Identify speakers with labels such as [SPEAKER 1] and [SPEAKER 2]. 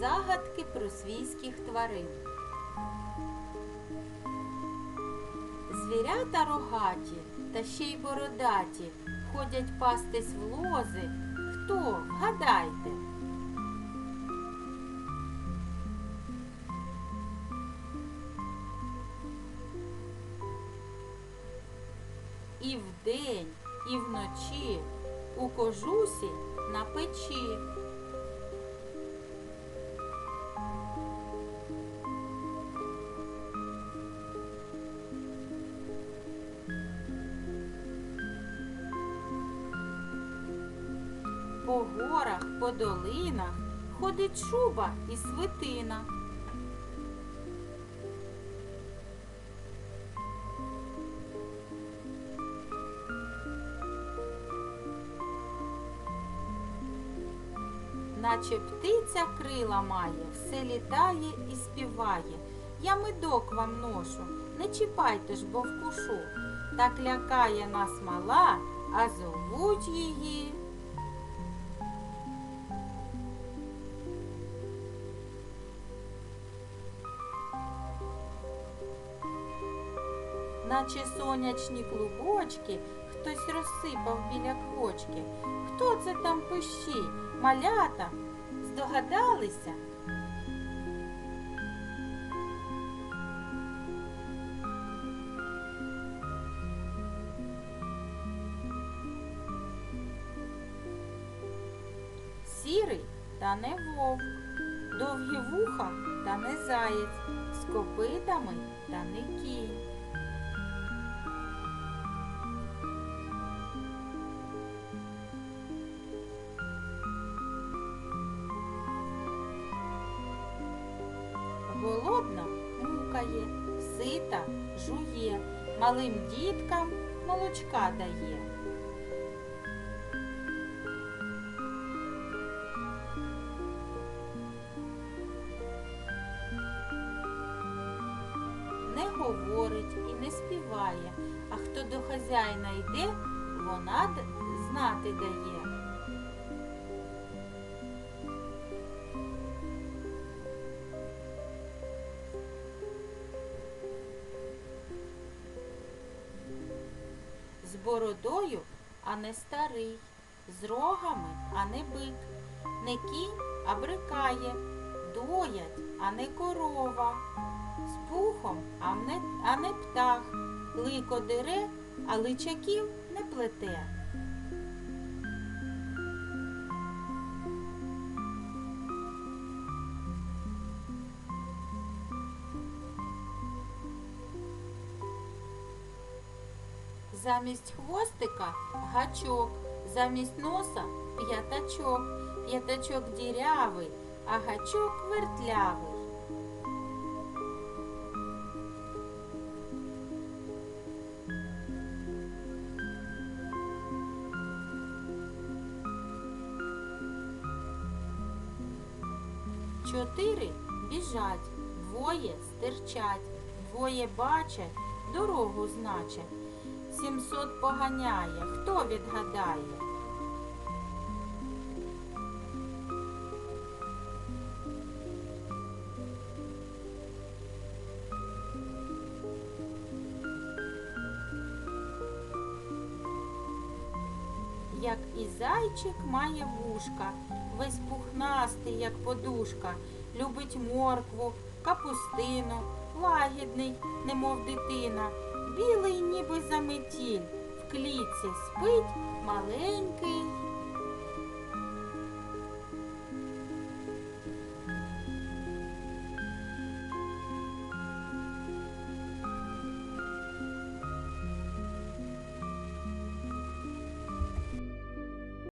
[SPEAKER 1] Загадки про свійських тварин. Звірята рогаті та ще й бородаті ходять пастись в лози. Хто? Вгадайте. І вдень, і вночі у кожусі на печі. По горах, по долинах ходить шуба і свитина. Наче птиця крила має, все літає і співає. Я медок вам ношу, не чіпайте ж, бо вкушу. Так лякає нас мала, а зовуть її. Наче сонячні клубочки, хтось розсипав біля квочки. Хто це там пищить? Малята? Здогадалися? Сірий та не вовк, довгі вуха та не заєць, з копитами та не кінь. Сита жує, малим діткам молочка дає. Не говорить і не співає, а хто до хазяїна йде, вона знати дає. Бородою, а не старий, з рогами, а не бик, не кінь, а брикає, доять, а не корова, з пухом, а не, а не птах, лико дере, а личаків не плете. Замість хвостика гачок, замість носа п'ятачок, п'ятачок дірявий, а гачок вертлявий. Чотири біжать, двоє стирчать, двоє бачать, дорогу значать. Сімсот поганяє, хто відгадає? Як і зайчик має вушка, весь пухнастий, як подушка, любить моркву, капустину, лагідний, немов дитина, білий, ніби заметіль, в клітці спить маленький